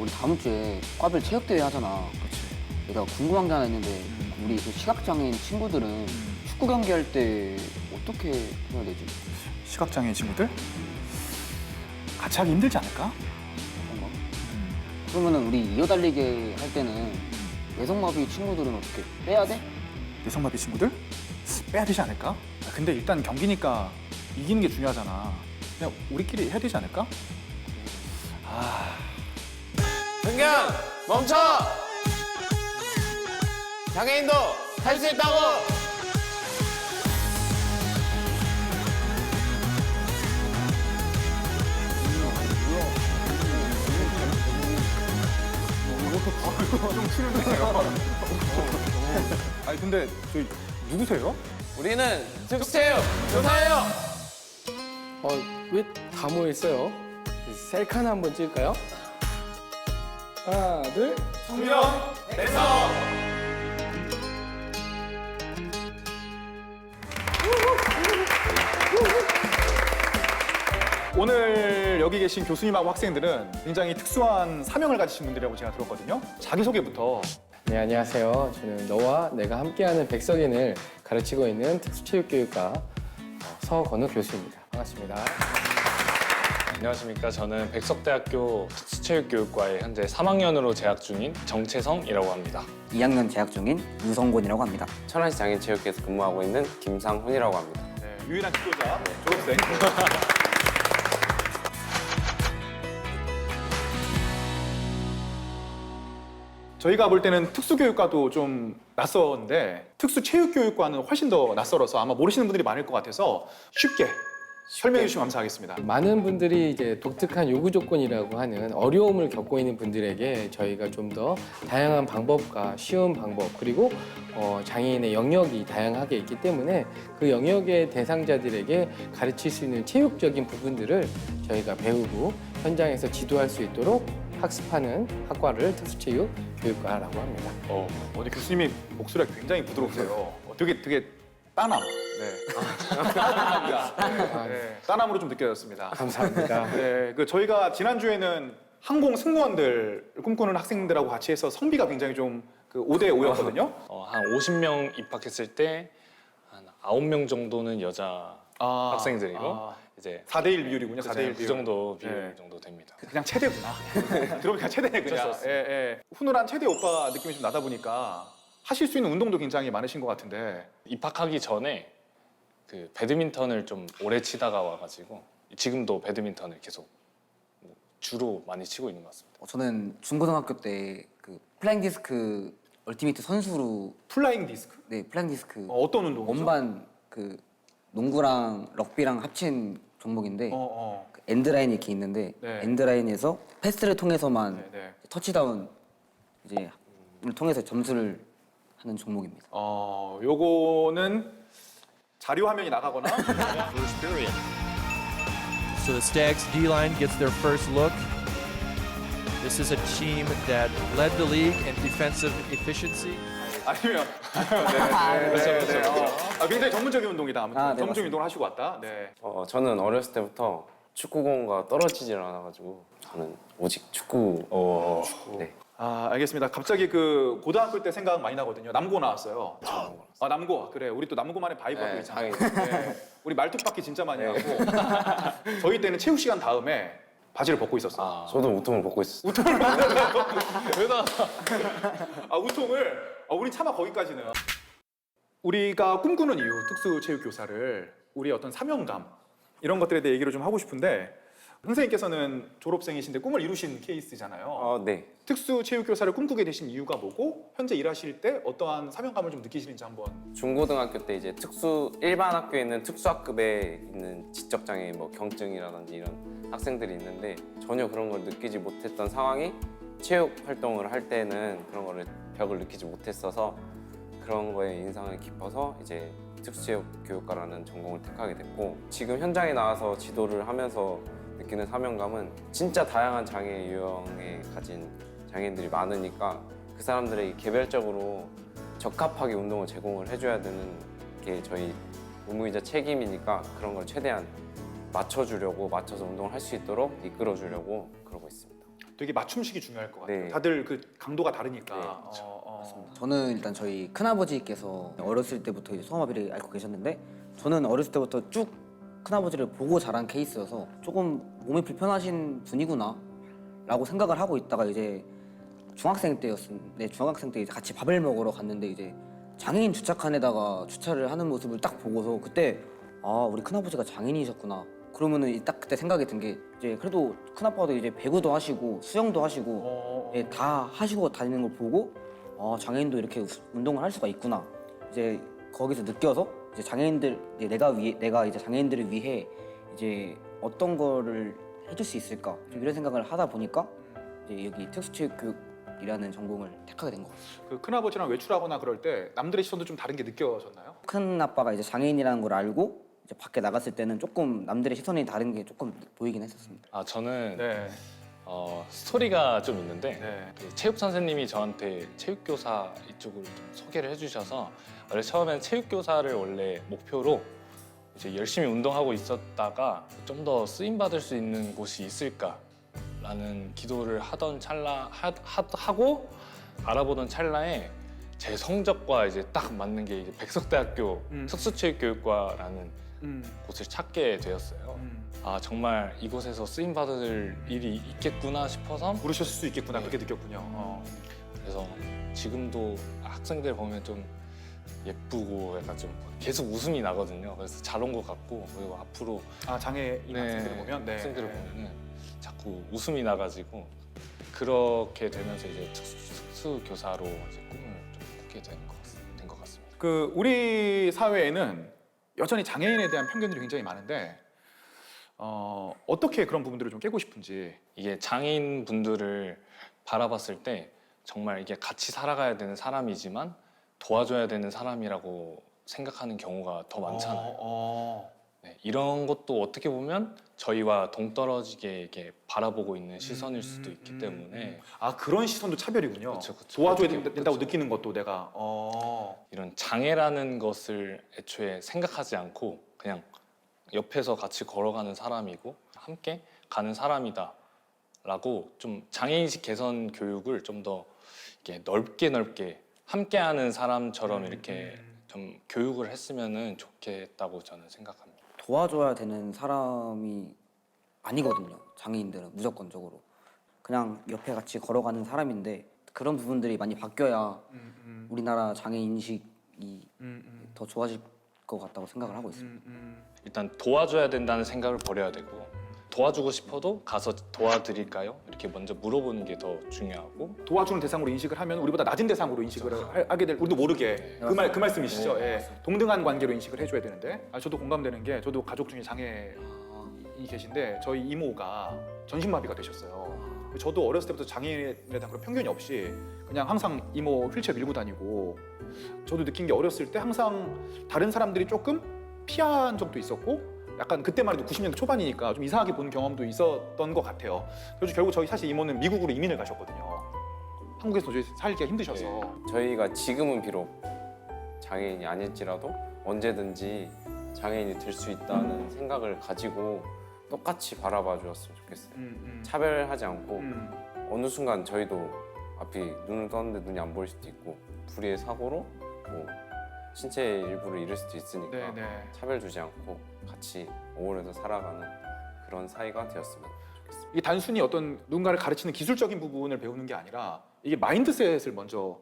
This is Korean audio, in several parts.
야 우리 다음 주에 과별 체육대회 하잖아. 그렇지. 내가 궁금한 게 하나 있는데 음. 우리 그 시각장애인 친구들은 축구 경기 할 때 어떻게 해야 되지? 시각장애인 친구들 같이 하기 힘들지 않을까? 그런가? 그러면은 우리 이어달리기 할 때는 외성마비 친구들은 어떻게 빼야 돼? 내성마비 친구들 빼야 되지 않을까? 아, 근데 일단 경기니까 이기는 게 중요하잖아. 그냥 우리끼리 해야 되지 않을까? 아, 승경 멈춰! 장애인도 할 수 있다고! 좀 치는데요. 아니 근데 저희 누구세요? 우리는 특수체육 교사예요. 어, 왜 다 모여 있어요? 셀카 나 한번 찍을까요? 하나, 둘. 성명 대성! 오늘 여기 계신 교수님하고 학생들은 굉장히 특수한 사명을 가지신 분들이라고 제가 들었거든요. 자기소개부터 네, 안녕하세요. 저는 너와 내가 함께하는 백석인을 가르치고 있는 특수체육교육과 어, 서건우 교수입니다. 반갑습니다. 안녕하십니까. 저는 백석대학교 특수체육교육과에 현재 3학년으로 재학 중인 정채성이라고 합니다. 2학년 재학 중인 유성곤이라고 합니다. 천안시 장애인체육회에서 근무하고 있는 김상훈이라고 합니다. 네, 유일한 지도자 졸업생. 저희가 볼 때는 특수교육과도 좀 낯선데 특수체육교육과는 훨씬 더 낯설어서 아마 모르시는 분들이 많을 것 같아서 쉽게 설명해 주시면 감사하겠습니다. 많은 분들이 이제 독특한 요구 조건이라고 하는 어려움을 겪고 있는 분들에게 저희가 좀 더 다양한 방법과 쉬운 방법 그리고 어, 장애인의 영역이 다양하게 있기 때문에 그 영역의 대상자들에게 가르칠 수 있는 체육적인 부분들을 저희가 배우고 현장에서 지도할 수 있도록 학습하는 학과를 특수체육 교육과라고 합니다. 어, 오늘 교수님이 목소리가 굉장히 부드럽세요. 어, 되게 되게 따남. 네. 따남합니다. 네, 네. 따남으로 좀 느껴졌습니다. 감사합니다. 네, 그 저희가 지난 주에는 항공 승무원들 꿈꾸는 학생들하고 같이 해서 성비가 굉장히 좀그 5대 5였거든요. 어, 한 50명 입학했을 때 한 9명 정도는 여자 아, 학생들이고 아, 이제 4대 1 비율이군요. 4대 1 그 비율. 정도 비율 네. 정도 됩니다. 그냥 체대구나. 들어보니까 체대네 그냥. 예, 예. 훈훈한 체대 오빠 느낌이 좀 나다 보니까 하실 수 있는 운동도 굉장히 많으신 것 같은데. 입학하기 전에 그 배드민턴을 좀 오래 치다가 와가지고 지금도 배드민턴을 계속 뭐 주로 많이 치고 있는 것 같습니다. 어, 저는 중고등학교 때 그 플라잉 디스크 얼티미트 선수로 플라잉 디스크? 네 플라잉 디스크 어, 어떤 운동이죠? 원반 그 농구랑 럭비랑 합친 종목인데 어, 어. 그 엔드라인이 이렇게 있는데 네. 엔드라인에서 패스를 통해서만 네, 네. 터치다운 이제 을 통해서 점수를 하는 종목입니다. 어, 요거는 자료 화면이 나가거나 first period. So the Stags D line gets their first look. This is a team that led the league in defensive efficiency. 아니면 네, 네, 네, 네. 어. 아, 굉장히 전문적인 운동이다. 아무튼 아, 네, 전문적인 맞습니다. 운동을 하시고 왔다. 네. 어, 저는 어렸을 때부터 축구공과 떨어지질 않아가지고 저는 오직 축구. 어, 네. 아, 알겠습니다. 갑자기 그 고등학교 때 생각 많이 나거든요. 남고 나왔어요. 아, 남고. 그래. 우리 또 남고만의 바이브가 또 네, 있잖아요. 네. 우리 말뚝박기 진짜 많이 하고. 저희 때는 체육 시간 다음에 바지를 벗고 있었어요. 아, 저도 우통을 벗고 있었어요. 아, 우통을. 아, 우린 차마 거기까지는. 우리가 꿈꾸는 이유, 특수체육교사를 우리의 어떤 사명감 이런 것들에 대해 얘기를 좀 하고 싶은데 선생님께서는 졸업생이신데 꿈을 이루신 케이스잖아요. 어, 네. 특수 체육교사를 꿈꾸게 되신 이유가 뭐고 현재 일하실 때 어떠한 사명감을 좀 느끼시는지 한번. 중고등학교 때 이제 특수 일반 학교에 있는 특수학급에 있는 지적 장애 뭐 경증이라든지 이런 학생들이 있는데 전혀 그런 걸 느끼지 못했던 상황이 체육 활동을 할 때는 그런 거를 벽을 느끼지 못했어서 그런 거에 인상이 깊어서 이제 특수체육 교육과라는 전공을 택하게 됐고 지금 현장에 나와서 지도를 하면서 느끼는 사명감은 진짜 다양한 장애 유형에 가진 장애인들이 많으니까 그 사람들에게 개별적으로 적합하게 운동을 제공을 해줘야 되는 게 저희 의무이자 책임이니까 그런 걸 최대한 맞춰주려고 맞춰서 운동을 할 수 있도록 이끌어주려고 그러고 있습니다. 되게 맞춤식이 중요할 것 같아요. 네. 다들 그 강도가 다르니까. 네, 어, 어. 저는 일단 저희 큰아버지께서 어렸을 때부터 이제 소아마비를 앓고 계셨는데 저는 어렸을 때부터 쭉 큰아버지를 보고 자란 케이스여서 조금 몸이 불편하신 분이구나 라고 생각을 하고 있다가 이제 중학생 때였는데 중학생 때 이제 같이 밥을 먹으러 갔는데 이제 장애인 주차칸에다가 주차를 하는 모습을 딱 보고서 그때 아 우리 큰아버지가 장애인이셨구나 그러면은 딱 그때 생각이 든 게 이제 그래도 큰아빠도 이제 배구도 하시고 수영도 하시고 어, 예, 다 하시고 다니는 걸 보고 아, 장애인도 이렇게 우- 운동을 할 수가 있구나. 이제 거기서 느껴서 이제 장애인들 이제 내가 위 내가 이제 장애인들을 위해 이제 어떤 거를 해줄 수 있을까 좀 이런 생각을 하다 보니까 이제 여기 특수체육교육이라는 전공을 택하게 된것 같아요. 그 큰아버지랑 외출하거나 그럴 때 남들의 시선도 좀 다른 게 느껴졌나요? 큰 아빠가 이제 장애인이라는 걸 알고 이제 밖에 나갔을 때는 조금 남들의 시선이 다른 게 조금 보이긴 했었습니다. 아 저는 네. 어, 스토리가 좀 있는데 네. 그 체육 선생님이 저한테 체육 교사 이쪽을 좀 소개를 해주셔서 원래 처음엔 체육 교사를 원래 목표로 이제 열심히 운동하고 있었다가 좀 더 쓰임 받을 수 있는 곳이 있을까라는 기도를 하던 찰나 하, 하, 하고 알아보던 찰나에 제 성적과 이제 딱 맞는 게 이제 백석대학교 음. 특수체육교육과라는 음. 곳을 찾게 되었어요. 음. 아 정말 이곳에서 쓰임 받을 일이 있겠구나 싶어서 부르셨을 수 있겠구나 네. 그렇게 느꼈군요. 어. 그래서 지금도 학생들 보면 좀 예쁘고 약간 좀 계속 웃음이 나거든요. 그래서 잘 온 것 같고 그리고 앞으로 아 장애인 학생들을 보면 네. 학생들을 네. 보면은 자꾸 웃음이 나가지고 그렇게 되면서 이제 특수, 특수 교사로 이제 꿈을 좀 꾸게 된 것 같습니다. 그 우리 사회에는 여전히 장애인에 대한 편견들이 굉장히 많은데 어, 어떻게 그런 부분들을 좀 깨고 싶은지. 이게 장애인 분들을 바라봤을 때 정말 이게 같이 살아가야 되는 사람이지만 도와줘야 되는 사람이라고 생각하는 경우가 더 많잖아요. 어, 어. 네, 이런 것도 어떻게 보면 저희와 동떨어지게 이렇게 바라보고 있는 시선일 수도 음, 있기 음, 때문에 음. 아 그런 시선도 차별이군요. 그쵸, 그쵸. 도와줘야 어떻게- 된다, 된다 고 그쵸. 느끼는 것도 내가 어. 이런 장애라는 것을 애초에 생각하지 않고 그냥 옆에서 같이 걸어가는 사람이고 함께 가는 사람이다 라고 좀 장애인식 개선 교육을 좀 더 이렇게 넓게 넓게 함께하는 사람처럼 음, 이렇게 음. 좀 교육을 했으면 좋겠다고 저는 생각합니다. 도와줘야 되는 사람이 아니거든요. 장애인들은 무조건적으로 그냥 옆에 같이 걸어가는 사람인데 그런 부분들이 많이 바뀌어야 음, 음, 우리나라 장애 인식이 음, 음, 더 좋아질 것 같다고 생각을 하고 있습니다. 음, 음. 일단 도와줘야 된다는 생각을 버려야 되고 도와주고 싶어도 가서 도와드릴까요? 이렇게 먼저 물어보는 게 더 중요하고 도와주는 대상으로 인식을 하면 우리보다 낮은 대상으로 인식을 하- 하게 될 우리도 모르게 그 말 그 말씀이시죠. 네, 예. 동등한 관계로 인식을 해줘야 되는데 아, 저도 공감되는 게 저도 가족 중에 장애인이 계신데 저희 이모가 전신마비가 되셨어요. 저도 어렸을 때부터 장애인에 대한 그런 편견이 없이 그냥 항상 이모 휠체어 밀고 다니고 저도 느낀 게 어렸을 때 항상 다른 사람들이 조금 피한 적도 있었고 약간 그때만 해도 90년대 초반이니까 좀 이상하게 보는 경험도 있었던 것 같아요. 그래서 결국 저희 사실 이모는 미국으로 이민을 가셨거든요. 한국에서 도저히 살기가 힘드셔서 저희가 지금은 비록 장애인이 아닐지라도 언제든지 장애인이 될 수 있다는 생각을 가지고 똑같이 바라봐 주었으면 좋겠어요. 음, 음. 차별하지 않고 음, 어느 순간 저희도 앞이 눈을 떴는데 눈이 안 보일 수도 있고 불의의 사고로 뭐 신체 일부를 잃을 수도 있으니까 네, 네. 차별 주지 않고 같이 어우러져 살아가는 그런 사이가 되었으면 좋겠습니다. 이게 단순히 어떤 누군가를 가르치는 기술적인 부분을 배우는 게 아니라 이게 마인드셋을 먼저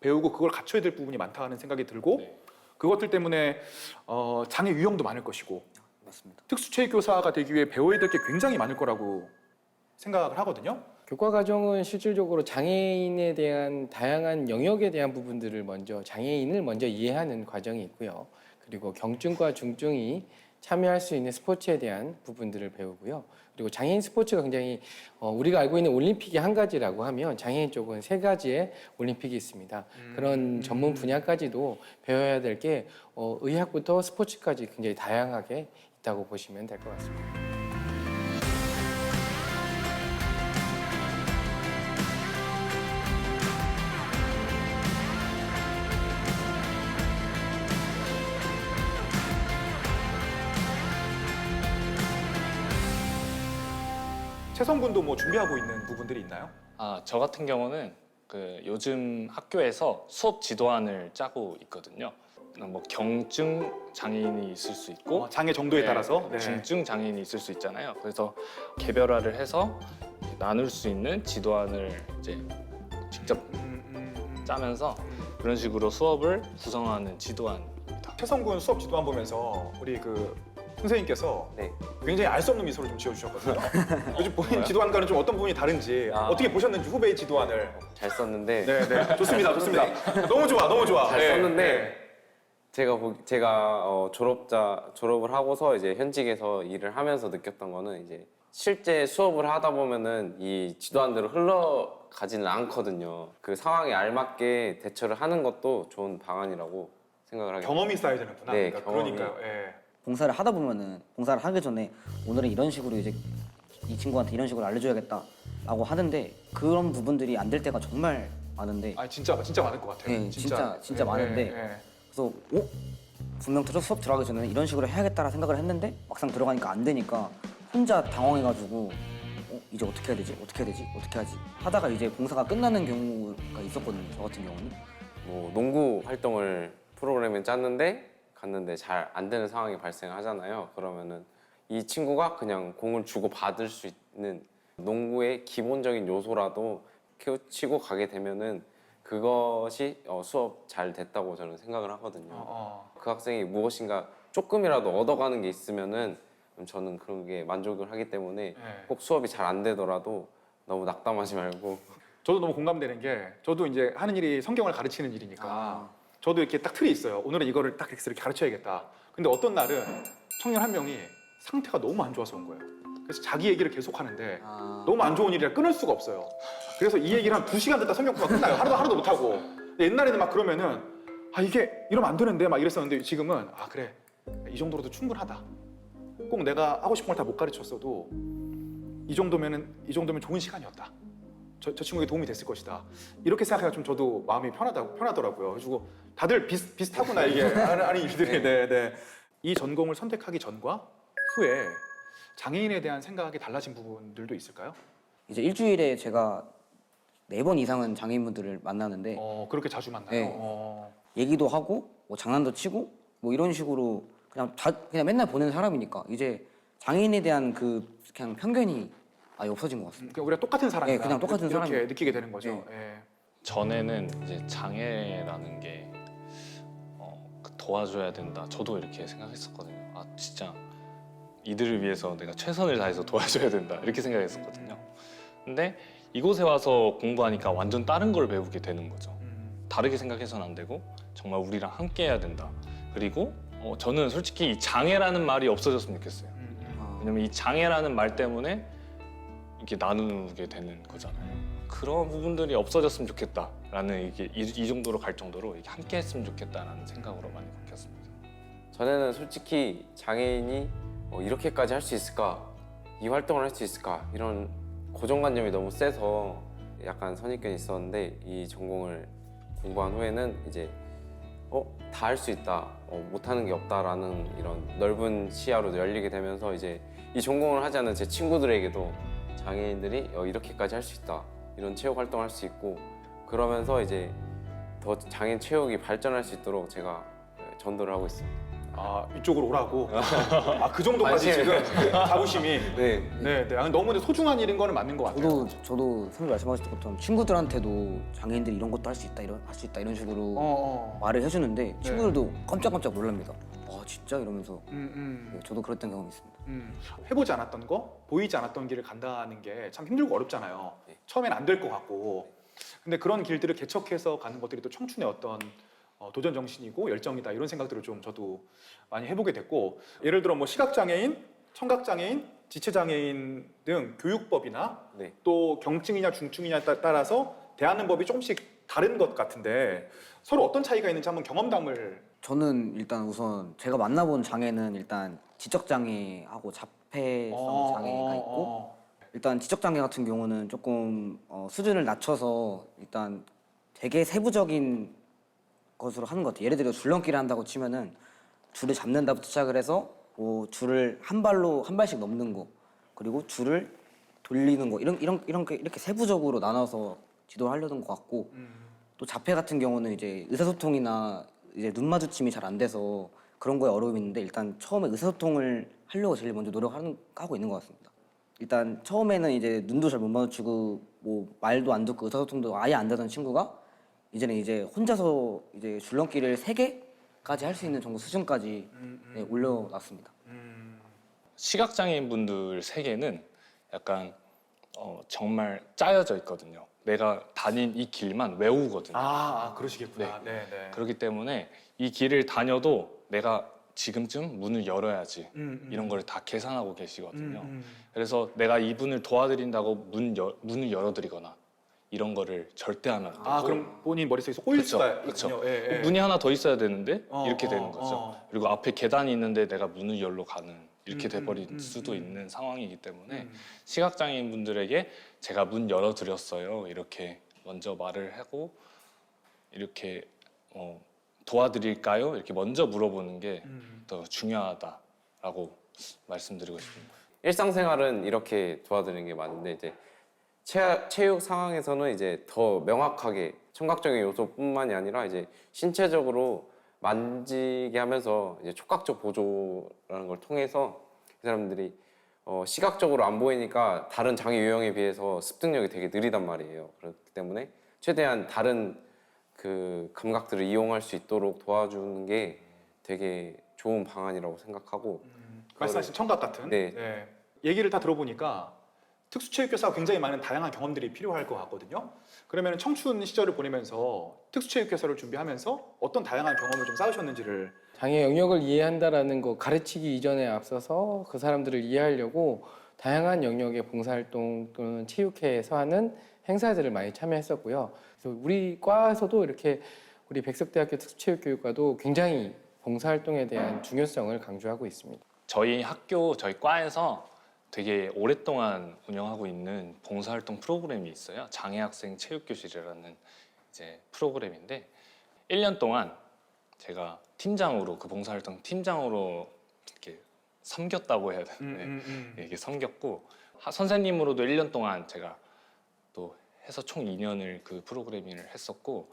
배우고 그걸 갖춰야 될 부분이 많다는 생각이 들고 네. 그것들 때문에 어, 장애 유형도 많을 것이고 맞습니다. 특수체육 교사가 되기 위해 배워야 될 게 굉장히 많을 거라고 생각을 하거든요. 교과 과정은 실질적으로 장애인에 대한 다양한 영역에 대한 부분들을 먼저 장애인을 먼저 이해하는 과정이 있고요. 그리고 경증과 중증이 참여할 수 있는 스포츠에 대한 부분들을 배우고요. 그리고 장애인 스포츠가 굉장히 어, 우리가 알고 있는 올림픽이 한 가지라고 하면 장애인 쪽은 세 가지의 올림픽이 있습니다. 그런 전문 분야까지도 배워야 될 게 어, 의학부터 스포츠까지 굉장히 다양하게 있다고 보시면 될 것 같습니다. 최성 군도 뭐 준비하고 있는 부분들이 있나요? 아, 저 같은 경우는 그 요즘 학교에서 수업 지도안을 짜고 있거든요. 뭐 경증 장애인이 있을 수 있고 어, 장애 정도에 네, 따라서 네. 중증 장애인이 있을 수 있잖아요. 그래서 개별화를 해서 나눌 수 있는 지도안을 이제 직접 음, 음, 음. 짜면서 그런 식으로 수업을 구성하는 지도안입니다. 최성군 수업 지도안 보면서 우리 그 선생님께서 네. 굉장히 알 수 없는 미소를 좀 지어주셨거든요. 요즘 본인 지도안과는 좀 어떤 부분이 다른지 아. 어떻게 보셨는지 후배의 지도안을. 잘 썼는데 네, 네, 좋습니다, 좋습니다. 너무 좋아, 너무 좋아. 잘 네, 썼는데 네. 제가 보, 제가 어, 졸업자 졸업을 하고서 이제 현직에서 일을 하면서 느꼈던 거는 이제 실제 수업을 하다 보면은 이 지도안대로 흘러가지는 않거든요. 그 상황에 알맞게 대처를 하는 것도 좋은 방안이라고 생각을 하게 경험이 쌓여야 되는구나. 네, 그러니까 경험이. 그러니까요. 예. 봉사를 하다 보면은 봉사를 하기 전에 오늘은 이런 식으로 이제 이 친구한테 이런 식으로 알려줘야겠다라고 하는데 그런 부분들이 안 될 때가 정말 많은데 아 진짜 진짜 많을 것 같아요. 네, 진짜- 진짜 예, 많은데. 예, 예. 그래서 어? 분명 들어 수업 들어가기 전에는 이런 식으로 해야겠다라 생각을 했는데 막상 들어가니까 안 되니까 혼자 당황해가지고 어? 이제 어떻게 해야 되지? 어떻게 해야 되지? 어떻게 하지? 하다가 이제 봉사가 끝나는 경우가 있었거든요. 저 같은 경우는. 뭐 농구 활동을 프로그램에 짰는데 갔는데 잘 안 되는 상황이 발생하잖아요. 그러면은 이 친구가 그냥 공을 주고 받을 수 있는 농구의 기본적인 요소라도 치고 가게 되면은 그것이 어, 수업 잘 됐다고 저는 생각을 하거든요. 어, 어. 그 학생이 무엇인가 조금이라도 얻어가는 게 있으면은 저는 그런 게 만족을 하기 때문에 예. 꼭 수업이 잘 안 되더라도 너무 낙담하지 말고 저도 너무 공감되는 게 저도 이제 하는 일이 성경을 가르치는 일이니까 저도 이렇게 딱 틀이 있어요. 오늘은 이거를 딱 이렇게 가르쳐야겠다. 근데 어떤 날은 청년 한 명이 상태가 너무 안 좋아서 온 거예요. 그래서 자기 얘기를 계속 하는데 아, 너무 안 좋은 일이라 끊을 수가 없어요. 그래서 이 얘기를 한 두 시간 듣다 성경구가 끝나요. 하루도 하루도 못 하고. 옛날에는 막 그러면은 아 이게 이러면 안 되는데 막 이랬었는데 지금은 아 그래 이 정도로도 충분하다. 꼭 내가 하고 싶은 걸 다 못 가르쳤어도 이 정도면은 이 정도면 좋은 시간이었다. 저, 저 친구에게 도움이 됐을 것이다. 이렇게 생각하면 좀 저도 마음이 편하다 편하더라고요. 그래가지고 다들 비슷 비슷하구나 이게 하는 하는 일들이 네, 네. 이 전공을 선택하기 전과 후에 장애인에 대한 생각이 달라진 부분들도 있을까요? 이제 일주일에 제가 네 번 이상은 장애인분들을 만나는데 어 그렇게 자주 만나요. 네. 어. 얘기도 하고 뭐 장난도 치고 뭐 이런 식으로 그냥 다 그냥 맨날 보는 사람이니까 이제 장애인에 대한 그 그냥 편견이 아예 없어진 것 같습니다. 그러니까 우리가 똑같은 사람이다. 네, 그냥 똑같은 이렇게 사람이- 느끼게 되는 거죠. 네. 예. 전에는 이제 장애라는 게 어, 그 도와줘야 된다. 저도 이렇게 생각했었거든요. 아 진짜 이들을 위해서 내가 최선을 다해서 도와줘야 된다. 이렇게 생각했었거든요. 근데 이곳에 와서 공부하니까 완전 다른 걸 배우게 되는 거죠. 음. 다르게 생각해서는 안 되고 정말 우리랑 함께 해야 된다. 그리고 어, 저는 솔직히 이 장애라는 말이 없어졌으면 좋겠어요. 왜냐면 이 장애라는 말 때문에 이렇게 나누게 되는 거잖아요. 그런 부분들이 없어졌으면 좋겠다라는 이게 이, 이 정도로 갈 정도로 이게 함께 했으면 좋겠다라는 생각으로 많이 바뀌었습니다. 전에는 솔직히 장애인이 어, 이렇게까지 할 수 있을까? 이 활동을 할 수 있을까? 이런 고정관념이 너무 세서 약간 선입견이 있었는데 이 전공을 공부한 후에는 이제 어? 다 할 수 있다. 어, 못하는 게 없다라는 이런 넓은 시야로 열리게 되면서 이제 이 전공을 하지 않은 제 친구들에게도 장애인들이 어, 이렇게까지 할 수 있다. 이런 체육 활동을 할 수 있고 그러면서 이제 더 장애인 체육이 발전할 수 있도록 제가 네, 전도를 하고 있습니다. 아 이쪽으로 오라고. 아 그 정도까지. 지금 자부심이. 네. 네, 네. 아, 너무 근데 소중한 일인 거는 맞는 것 같아요. 저도 저도 선생님 말씀하셨던 것처럼 친구들한테도 장애인들이 이런 것도 할 수 있다 이런 할 수 있다 이런 식으로 어, 어. 말을 해주는데 친구들도 깜짝깜짝 놀랍니다. 아 진짜 이러면서 음, 음. 네, 저도 그랬던 경험이 있습니다. 음, 해보지 않았던 거, 보이지 않았던 길을 간다는 게 참 힘들고 어렵잖아요. 네. 처음엔 안 될 것 같고. 근데 그런 길들을 개척해서 가는 것들이 또 청춘의 어떤 어, 도전 정신이고 열정이다 이런 생각들을 좀 저도 많이 해보게 됐고 예를 들어 뭐 시각 장애인, 청각 장애인, 지체 장애인 등 교육법이나 네. 또 경증이냐 중증이냐에 따- 따라서 대하는 법이 조금씩 다른 것 같은데 서로 어떤 차이가 있는지 한번 경험담을 저는 일단 우선 제가 만나본 장애는 일단 지적 장애하고 자폐성 장애가 있고 어, 일단 지적 장애 같은 경우는 조금 어, 수준을 낮춰서 일단 되게 세부적인 것으로 하는 것 같아요. 예를 들어 줄넘기를 한다고 치면은 줄을 잡는다부터 시작을 해서 뭐 줄을 한 발로 한 발씩 넘는 거 그리고 줄을 돌리는 거 이런 이런 이런 게 이렇게 세부적으로 나눠서 지도하려는 것 같고 또 자폐 같은 경우는 이제 의사소통이나 이제 눈 마주침이 잘 안 돼서 그런 거에 어려움이 있는데 일단 처음에 의사소통을 하려고 제일 먼저 노력하는 하고 있는 것 같습니다. 일단 처음에는 이제 눈도 잘 못 마주치고 뭐 말도 안 듣고 의사소통도 아예 안 되던 친구가 이제는 이제 혼자서 이제 줄넘기를 세 개까지 할 수 있는 정도 수준까지 네, 올려놨습니다. 시각장애인 분들 세계는 약간 어, 정말 짜여져 있거든요. 내가 다닌 이 길만 외우거든요. 아, 아 그러시겠구나. 네, 네. 그렇기 때문에 이 길을 다녀도 내가 지금쯤 문을 열어야지 음, 음. 이런 걸 다 계산하고 계시거든요. 음, 음. 그래서 내가 이분을 도와드린다고 문 여, 문을 열어드리거나 이런 거를 절대 하면 안 되고 아, 그럼 본인 머릿속에서 꼬일 그쵸, 수가 그쵸. 있군요. 예, 예. 문이 하나 더 있어야 되는데 어, 이렇게 어, 되는 거죠. 어. 그리고 앞에 계단이 있는데 내가 문을 열러 가는 이렇게 음, 돼버릴 음, 수도 음. 있는 상황이기 때문에 음. 시각장애인 분들에게 제가 문 열어드렸어요 이렇게 먼저 말을 하고 이렇게 어, 도와드릴까요? 이렇게 먼저 물어보는 게 더 음. 중요하다라고 말씀드리고 싶습니다. 일상생활은 이렇게 도와드리는 게 맞는데 이제 체, 체육 상황에서는 이제 더 명확하게 청각적인 요소뿐만이 아니라 이제 신체적으로 만지게 하면서 이제 촉각적 보조라는 걸 통해서 이 사람들이 어, 시각적으로 안 보이니까 다른 장애 유형에 비해서 습득력이 되게 느리단 말이에요. 그렇기 때문에 최대한 다른 그 감각들을 이용할 수 있도록 도와주는 게 되게 좋은 방안이라고 생각하고 말씀하신 청각 같은. 네. 얘기를 다 들어보니까 특수체육교사가 굉장히 많은 다양한 경험들이 필요할 것 같거든요. 그러면 청춘 시절을 보내면서 특수체육교사를 준비하면서 어떤 다양한 경험을 좀 쌓으셨는지를 장애 영역을 이해한다라는 거 가르치기 이전에 앞서서 그 사람들을 이해하려고 다양한 영역의 봉사활동 또는 체육회에서 하는 행사들을 많이 참여했었고요. 그래서 우리 과에서도 이렇게 우리 백석대학교 특수체육교육과도 굉장히 봉사활동에 대한 중요성을 강조하고 있습니다. 저희 학교 저희 과에서 되게 오랫동안 운영하고 있는 봉사활동 프로그램이 있어요. 장애 학생 체육교실이라는 이제 프로그램인데 1년 동안 제가 팀장으로 그 봉사활동 팀장으로 이렇게 섬겼다고 해야 되나? 네. 네, 이게 섬겼고 하- 선생님으로도 1년 동안 제가 또 해서 총 2년을 그 프로그래밍을 했었고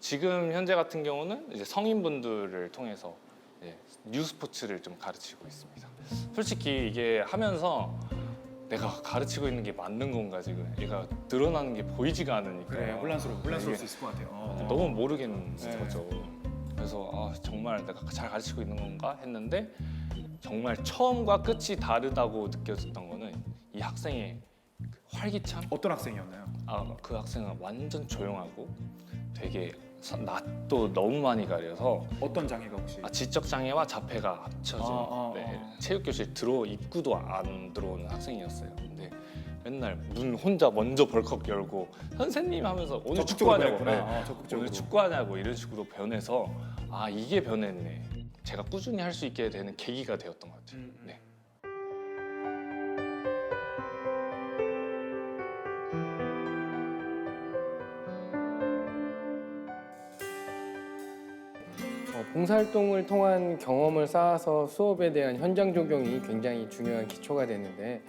지금 현재 같은 경우는 이제 성인분들을 통해서 이제 뉴스포츠를 좀 가르치고 있습니다. 솔직히 이게 하면서 내가 가르치고 있는 게 맞는 건가 지금 얘가 늘어나는 게 보이지가 않으니까 그래 혼란스러워 혼란스러울 수 있을 것 같아요. 어. 너무 모르겠는 네. 거죠. 그래서 아, 정말 내가 잘 가르치고 있는 건가 했는데 정말 처음과 끝이 다르다고 느껴졌던 거는 이 학생의 그 활기참. 어떤 학생이었나요? 아, 그 학생은 완전 조용하고 되게 서- 낯도 너무 많이 가려서 어떤 장애가 혹시? 아, 지적 장애와 자폐가 합쳐진 아, 아, 네, 아. 체육 교실 들어 입구도 안 들어오는 학생이었어요. 근데 맨날 문 혼자 먼저 벌컥 열고 선생님 하면서 오늘 적극적으로 축구하냐고 변했구나. 네. 아, 적극적으로. 오늘 축구하냐고 이런 식으로 변해서 아 이게 변했네. 제가 꾸준히 할 수 있게 되는 계기가 되었던 것 같아요. 음, 음. 네. 봉사활동을 통한 경험을 쌓아서 수업에 대한 현장 적용이 굉장히 중요한 기초가 되는데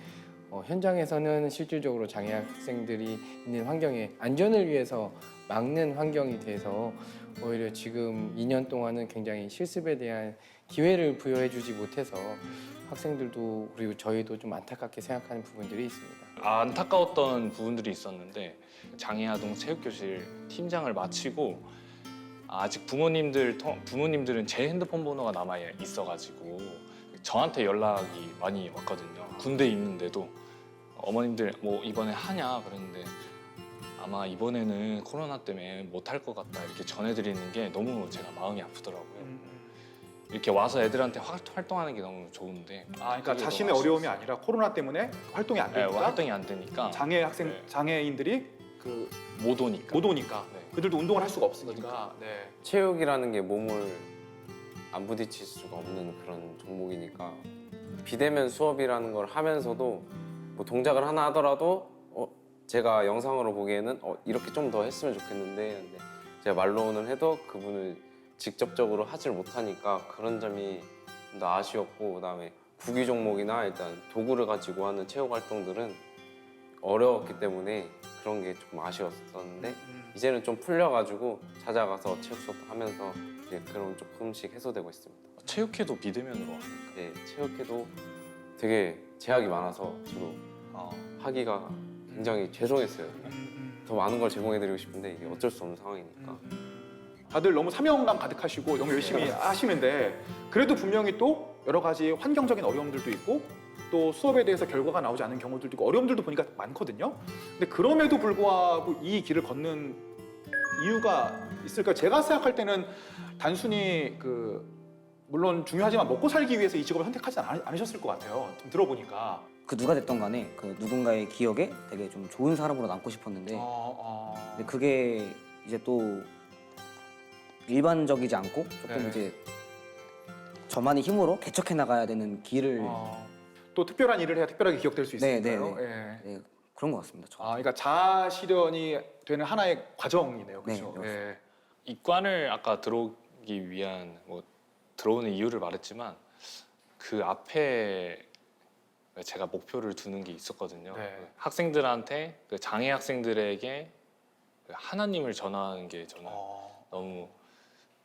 어, 현장에서는 실질적으로 장애 학생들이 있는 환경에 안전을 위해서 막는 환경이 돼서 오히려 지금 2년 동안은 굉장히 실습에 대한 기회를 부여해주지 못해서 학생들도 그리고 저희도 좀 안타깝게 생각하는 부분들이 있습니다. 안타까웠던 부분들이 있었는데 장애아동 체육교실 팀장을 마치고 아직 부모님들 통- 부모님들은 제 핸드폰 번호가 남아 있어가지고 저한테 연락이 많이 왔거든요. 군대 에 있는데도 어머님들 뭐 이번에 하냐 그랬는데 아마 이번에는 코로나 때문에 못 할 것 같다 이렇게 전해드리는 게 너무 제가 마음이 아프더라고요. 음, 음. 이렇게 와서 애들한테 활- 활동하는 게 너무 좋은데 아, 그러니까 자신의 어려움이 아니라 코로나 때문에 활동이 안 네, 되니까 활동이 안 되니까 장애 학생 네. 장애인들이 그못못 오니까 오니까 네. 그들도 운동을 할 수가 없으니까. 네. 체육이라는 게 몸을 안 부딪힐 수가 없는 그런 종목이니까 비대면 수업이라는 걸 하면서도 뭐 동작을 하나 하더라도 어, 제가 영상으로 보기에는 어, 이렇게 좀 더 했으면 좋겠는데 근데 제가 말로는 해도 그분을 직접적으로 하질 못하니까 그런 점이 좀 더 아쉬웠고 그다음에 구기 종목이나 일단 도구를 가지고 하는 체육 활동들은 어려웠기 때문에 그런 게 조금 아쉬웠었는데 이제는 좀 풀려가지고 찾아가서 체육 수업 하면서 이제 그런 조금씩 해소되고 있습니다. 체육회도 비대면으로 합니까? 네, 체육회도 되게 제약이 많아서 저도 어. 하기가 굉장히 죄송했어요. 음, 더 많은 걸 제공해드리고 싶은데 이게 어쩔 수 없는 상황이니까. 음. 다들 너무 사명감 가득하시고 너무 열심히 하시는데 그래도 분명히 또 여러 가지 환경적인 어려움들도 있고 또 수업에 대해서 결과가 나오지 않은 경우들도 있고 어려움들도 보니까 많거든요. 근데 그럼에도 불구하고 이 길을 걷는 이유가 있을까요? 제가 생각할 때는 단순히 그 물론 중요하지만 먹고 살기 위해서 이 직업을 선택하지 않- 않으셨을 것 같아요. 좀 들어보니까. 그 누가 됐던 간에 그 누군가의 기억에 되게 좀 좋은 사람으로 남고 싶었는데 어, 어. 근데 그게 이제 또 일반적이지 않고 조금 네. 이제 저만의 힘으로 개척해 나가야 되는 길을 어. 또 특별한 일을 해야 특별하게 기억될 수 네, 있으니까요. 네, 예. 네, 그런 것 같습니다. 저. 아, 그러니까 자아 실현이 되는 하나의 과정이네요. 네, 그렇죠? 네, 예. 이과를 아까 들어오기 위한 뭐 들어오는 이유를 말했지만 그 앞에 제가 목표를 두는 게 있었거든요. 네. 그 학생들한테 그 장애 학생들에게 그 하나님을 전하는 게 저는 어. 너무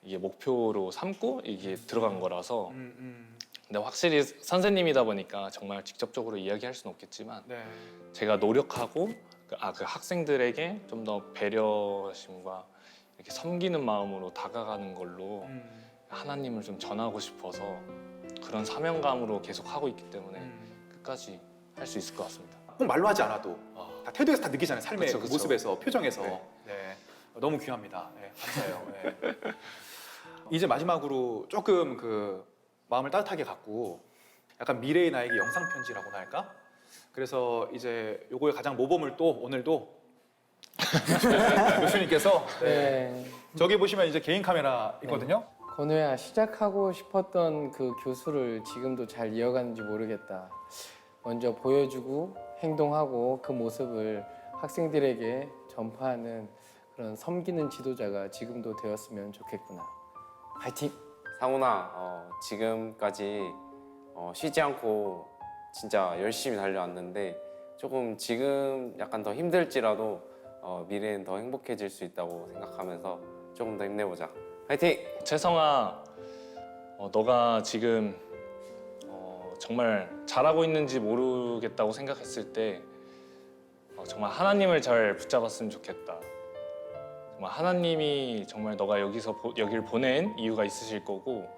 이게 목표로 삼고 이게 들어간 거라서 음, 음. 근데 확실히 선생님이다 보니까 정말 직접적으로 이야기할 수는 없겠지만 네. 제가 노력하고 그, 아, 그 학생들에게 좀 더 배려심과 이렇게 섬기는 마음으로 다가가는 걸로 음. 하나님을 좀 전하고 싶어서 그런 사명감으로 계속 하고 있기 때문에 음. 끝까지 할 수 있을 것 같습니다. 꼭 말로 하지 않아도 다 태도에서 다 느끼잖아요. 삶의 그쵸, 그쵸. 모습에서, 표정에서. 네. 네. 너무 귀합니다. 네, 감사해요. 네. 이제 마지막으로 조금 그 마음을 따뜻하게 갖고 약간 미래의 나에게 영상 편지라고나 할까? 그래서 이제 요거의 가장 모범을 또 오늘도 교수님께서 네. 네. 저기 보시면 이제 개인 카메라 있거든요. 건우야 시작하고 싶었던 그 교수를 지금도 잘 이어가는지 모르겠다. 먼저 보여주고 행동하고 그 모습을 학생들에게 전파하는 그런 섬기는 지도자가 지금도 되었으면 좋겠구나. 파이팅! 상훈아, 어, 지금까지 어, 쉬지 않고 진짜 열심히 달려왔는데 조금 지금 약간 더 힘들지라도 어, 미래는 더 행복해질 수 있다고 생각하면서 조금 더 힘내보자. 화이팅! 채성아, 어, 너가 지금 어, 정말 잘하고 있는지 모르겠다고 생각했을 때 어, 정말 하나님을 잘 붙잡았으면 좋겠다. 정말 하나님이 정말 너가 여기서 보- 여길 보낸 이유가 있으실 거고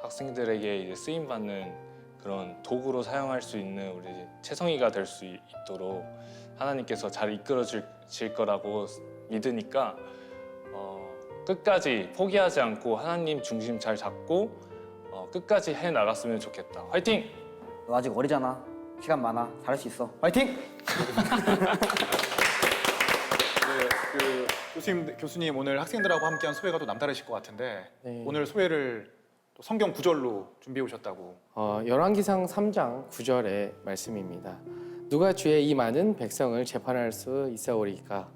학생들에게 이제 쓰임 받는 그런 도구로 사용할 수 있는 우리 채성이가 될 수 있도록 하나님께서 잘 이끌어 줄 거라고 믿으니까 어, 끝까지 포기하지 않고 하나님 중심 잘 잡고 어, 끝까지 해 나갔으면 좋겠다. 화이팅! 너 아직 어리잖아. 시간 많아. 잘할 수 있어. 화이팅! 교수님, 교수님 오늘 학생들하고 함께한 소회가 또 남다르실 것 같은데 네. 오늘 소회를 또 성경 구절로 준비해 오셨다고. 어, 열왕기상 3장 9절의 말씀입니다. 누가 주의 이 많은 백성을 재판할 수 있사오리까?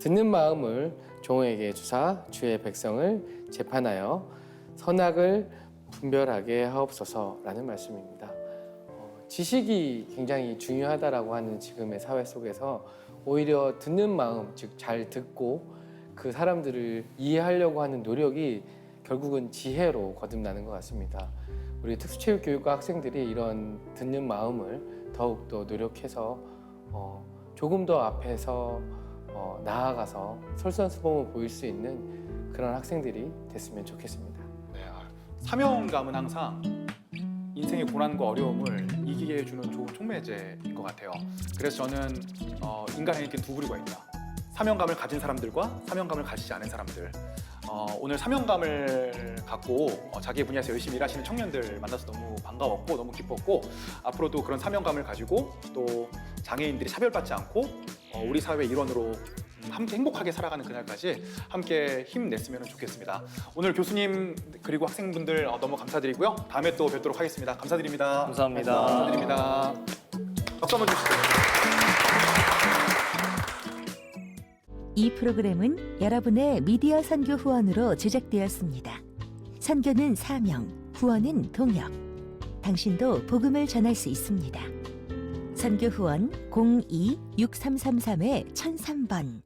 듣는 마음을 종에게 주사 주의 백성을 재판하여 선악을 분별하게 하옵소서라는 말씀입니다. 어, 지식이 굉장히 중요하다라고 하는 지금의 사회 속에서 오히려 듣는 마음, 즉 잘 듣고 그 사람들을 이해하려고 하는 노력이 결국은 지혜로 거듭나는 것 같습니다. 우리 특수체육교육과 학생들이 이런 듣는 마음을 더욱더 노력해서 어, 조금 더 앞에서 어, 나아가서 솔선수범을 보일 수 있는 그런 학생들이 됐으면 좋겠습니다. 네, 아, 사명감은 항상 인생의 고난과 어려움을 이기게 해주는 좋은 촉매제인 것 같아요. 그래서 저는 어, 인간에게 두 부류가 있다. 사명감을 가진 사람들과 사명감을 가지지 않은 사람들. 어, 오늘 사명감을 갖고 어, 자기 분야에서 열심히 일하시는 청년들 만나서 너무 반가웠고 너무 기뻤고 앞으로도 그런 사명감을 가지고 또 장애인들이 차별받지 않고 어, 우리 사회 일원으로 음, 함께 행복하게 살아가는 그날까지 함께 힘냈으면 좋겠습니다. 오늘 교수님 그리고 학생분들 어, 너무 감사드리고요. 다음에 또 뵙도록 하겠습니다. 감사드립니다. 감사합니다. 감사드립니다. 박수 한번 주시죠. 이 프로그램은 여러분의 미디어 선교 후원으로 제작되었습니다. 선교는 사명, 후원은 동역. 당신도 복음을 전할 수 있습니다. 선교 후원 02-6333-1003번